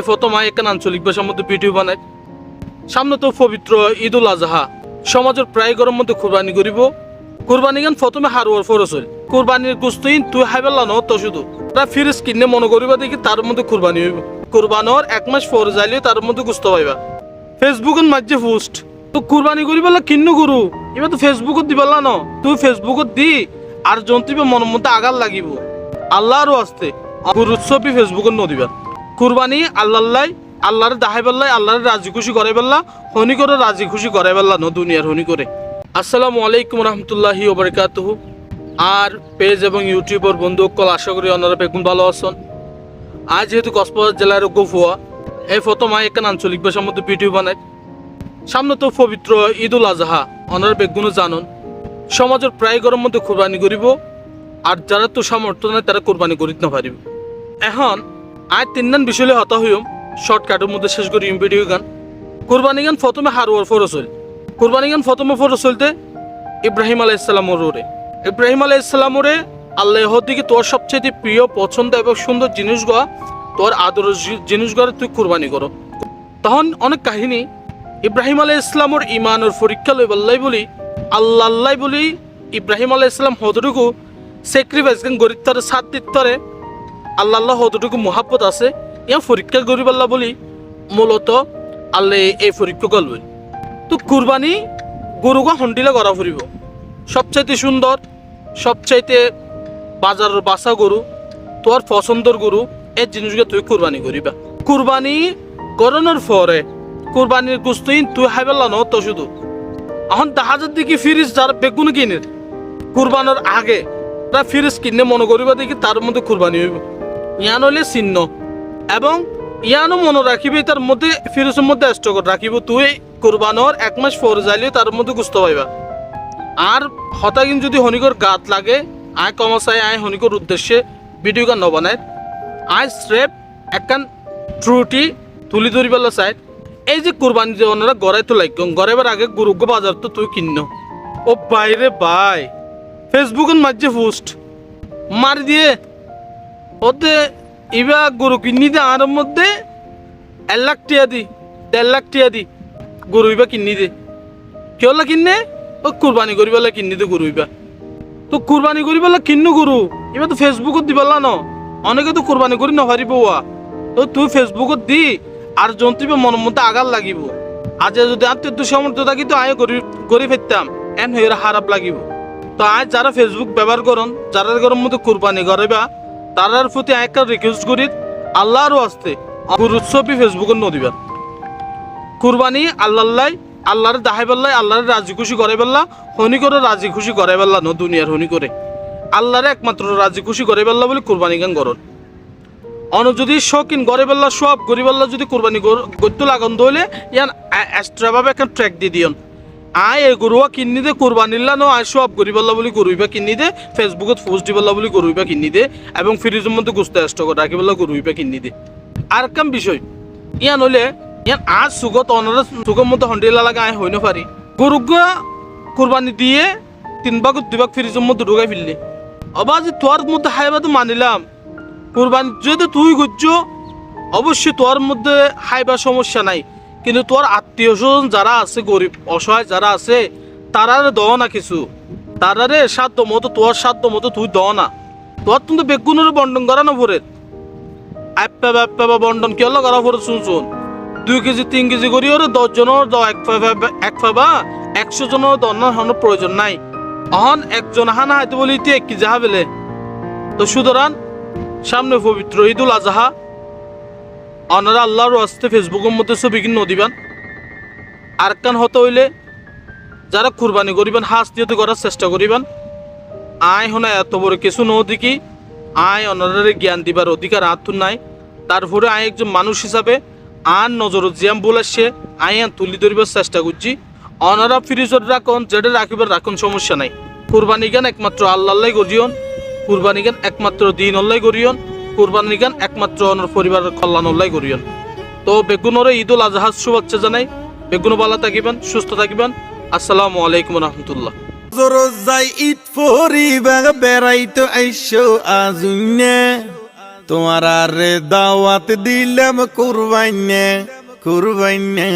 এই প্রথম আয় এখানে আঞ্চলিক ভাষার মধ্যে ভিডিও বানায়। সামনে তো পবিত্র ঈদ উল আজহা। সমাজের প্রায় গরম মধ্যে কুরবানি করিব। কুরবানি গান প্রথমে হারুয়ার ফরস হইল কুরবানির গুস্তইন তুই হাইবেলা ন তো শুধু। তা ফিরিস কিনে মনে করিবা দেখি তার মধ্যে কুরবানি হইব। কুরবানোর এক মাস পর যাইলেও তার মধ্যে গুস্ত পাইবা। ফেসবুকের মাঝে পোস্ট। তো কুরবানি করিবেলা কিন্ন গুরু? এবার তো ফেসবুকত দিবেলা ন তুই ফেসবুকত দি, আর জন্তিবে মনের মধ্যে আগার লাগিব। আল্লাহরও আসতে গুরুৎসবই ফেসবুকত নদিবা কুরবানি আল্লাহ আল্লাহর দাহাই বেল্লাই আল্লাহর রাজি খুশি করে বেল্লা, হনি করে রাজি খুশি করে বেল্লা, ন দুনিয়ার হনি করে। আসসালামু আলাইকুম রহমতুল্লাহি ওবরকাতুহ আর পেজ এবং ইউটিউবের বন্ধু কল আশা করি ওনারা বেগুন ভালো আছেন। আজ যেহেতু কক্সবাজার জেলার গফুয়া, এই প্রথম আয় এখানে আঞ্চলিক ভাষার মধ্যে ভিডিও বানায় সামনে তো পবিত্র ঈদ উল আজহা ওনার বেগুনও জানুন। সমাজের প্রায় গরম মধ্যে কোরবানি করিব, আর যারা তো সামর্থ্য নাই, তারা কোরবানি করিতে না পারিব। এখন আয় তিনজন বিষয়ে হতা হইম শর্টকাটের মধ্যে শেষ করি ভিডিও গান। কোরবানি গান প্রথমে হারুয়ার ফরস হইল। কোরবানি গান প্রথমে ফরস হইতে ইব্রাহিম আলাইসাল্লামর ওরে ইব্রাহিম আলাইসাল্লামরে আল্লাহ দিকে তোর সবচেয়ে প্রিয়, পছন্দ এবং সুন্দর জিনিসগুলো তোর আদর জিনিসগুলো তুই কোরবানি করো। তখন অনেক কাহিনী ইব্রাহিম আলাই ইসলামর ইমানের পরীক্ষা লই বললাই বলি আল্লাহ আল্লাহ বলি, ইব্রাহিম আলাই ইসলাম হতটুকু স্যাক্রিফাইস গরিব তারে সাত দিতরে আল্লাহ হতটুকু মহাব্বত আছে ইয়া পরীক্ষা করি পাল্লা বলি মূলত আল্লাহ এই পরীক্ষা করবে তো কুরবানি গরুকে হন্ডিলে করা ফুরিব সবচাইতে সুন্দর সবচাইতে বাজারের বাসা গরু তোর পছন্দর গরু এই জিনিসগুলো তুই কুরবানি করিবা কুরবানি করানোর পরে কুরবানির গুস্তইন তুই হাইবেলা ন তো শুধু। এখন জাহাজের দিকে ফিরিস যার বেগুন কিনের কুরবানোর আগে তা ফিরিস কিনে মনে করিবা দেখি তার মধ্যে কুরবানি হইব ইয়ান হইলে চিহ্ন এবং ইয়ানও মনে রাখিবি তার মধ্যে ফিরিসের মধ্যে স্টক রাখিব। তুই কুরবানোর এক মাস পর যাইলেও তার মধ্যে গুস্ত পাইবা। আর হতাগিন যদি হনিকর গাত লাগে, আয় কমাসায়, আয় হনিকর উদ্দেশ্যে ভিডিও গান নবানায়। আয় স্রেপ একখান ত্রুটি তুলি ধরিবেলা চাই এই যে কুরবানি যে ওনারা গড়াই তো লাগ গড়াইবার আগে গুরুগ্য বাজার তো তুই কিন্ন। ও বাইরে বাই ফেসবুকের মাঝে পোস্ট। মারি দিয়ে ওতে ইবা গরু কিনি দে আর মধ্যে এক লাখ টিয়া দি, দেড় লাখ টিয়া দি গরু ইবা কিনি দে। কেউলা কিনে ও কুরবানি করিবেলা কিনি দে গরু ইবা। তো কুরবানি করিবেলা কিন্ন গরু? এবার তো ফেসবুকত দিবেলা ন। অনেকে তো কুরবানি করি নহারিব ওয়া। তো তুই ফেসবুকত দি, আর জন্তুবে মনের মধ্যে আগার লাগিব। আজ যদি আত্মীয় তো সামর্থ্য থাকি, তো আয় করি করি ফেরতাম। এন হয়ে খারাপ লাগিব। তো আজ যারা ফেসবুক ব্যবহার করন যারা গরম মধ্যে কুরবানি করিবা তারার প্রতি একটা রিকোয়েস্ট করি আল্লাহরও আসতে গুরুৎসবই ফেসবুকের নদিবেন কুরবানি আল্লাহ আল্লাহর দাহাই পাল্লাই আল্লাহর রাজি খুশি করে পাল্লা হনি করে রাজি খুশি করে পাল্লা ন দুনিয়ার হনি করে। আল্লাহরে একমাত্র রাজি খুশি করে পাল্লা বলে কুরবানি গান করন অন যদি শৌখিন গড়ে বেল্লা সব গরিবেল্লা যদি কুরবানি করতে লাগান দইলে, ইয়ান এক্সট্রাভাবে একটা ট্র্যাক দিয়ে দিয়ন। আয় এই কিনি দে কুরবানিল্লা ন আয় সব গরিবেল্লা বলি গরুইবা কিনি দে, ফেসবুকত পোস্ট দিবেল্লা বলি গরুইবা কিনি দে, এবং ফ্রিজের মধ্যে গুস্তা স্টক রাখিবেল্লা গরুইবা কিনি দে। আর কাম বিষয়, ইয়ান হলে ইয়ান আজ সুগত অনারা সুগর মধ্যে হন্ডিলা লাগা আয় হইন পারি। গরুগা কুরবানি দিয়ে তিন ভাগ, দুই ভাগ ফ্রিজের মধ্যে ঢুকাই ফেললি। অবা যে তোর মধ্যে হাইবা তো মানিলাম। কুরবানি যদি তুই গুজ্জ অবশ্যই তোর মধ্যে হাইবার সমস্যা নাই। কিন্তু তোর আত্মীয় স্বজন যারা আছে, গরিব, অসহায় যারা আছে, তারারে দও না কিছু। তারারে সাধ্য মতো, তোর সাধ্য মতো তুই দও না। তোর কিন্তু বেগুনের বন্টন করা না ভরে আপ্পা বাপ্পা বা বন্টন কি হলো করা ভরে শুন শুন। দুই কেজি, তিন কেজি করি ওরে দশ জনের দাও এক এক ফাবা একশো জনের দনার হওয়ার প্রয়োজন নাই। অহন একজন হানা হাইতে বলি এক কেজি হাবেলে তো সুতরাং সামনে পবিত্র ঈদুল আজহা। অনারা আল্লাহর আসতে ফেসবুকের মধ্যে ছবি কিনে দিবেন আর কান হতে হইলে যারা কুরবানি করিবেন হাস দিয়ে করার চেষ্টা করিবেন। আয় হনা, এত বড় কিছু ন দেখি। আয় অনারারে জ্ঞান দিবার অধিকার আত্মর নাই। তারপরে আয় একজন মানুষ হিসাবে আন নজর জিয়াম বলেছে আয় তুলি ধরিবার চেষ্টা করছি। অনারা ফ্রিজর রাখুন যেটা রাখিবার রাখুন সমস্যা নাই। কুরবানি গান একমাত্র আল্লাহ গরিয়ন কুরবানি গান একমাত্র দিন অল্লাই করিয়ন কুরবানি গান একমাত্র অনর পরিবারের কল্যাণ অল্লাই করিয়ন। তো বেগুনরে ঈদ উল আজহার শুভেচ্ছা জানাই। বেগুন ভালো থাকিবেন, সুস্থ থাকিবেন। আসসালামু আলাইকুম রহমতুল্লাহ। আজুনে তোমার আরে দাওয়াত দিলাম কুরবাইনে কুরবাইনে।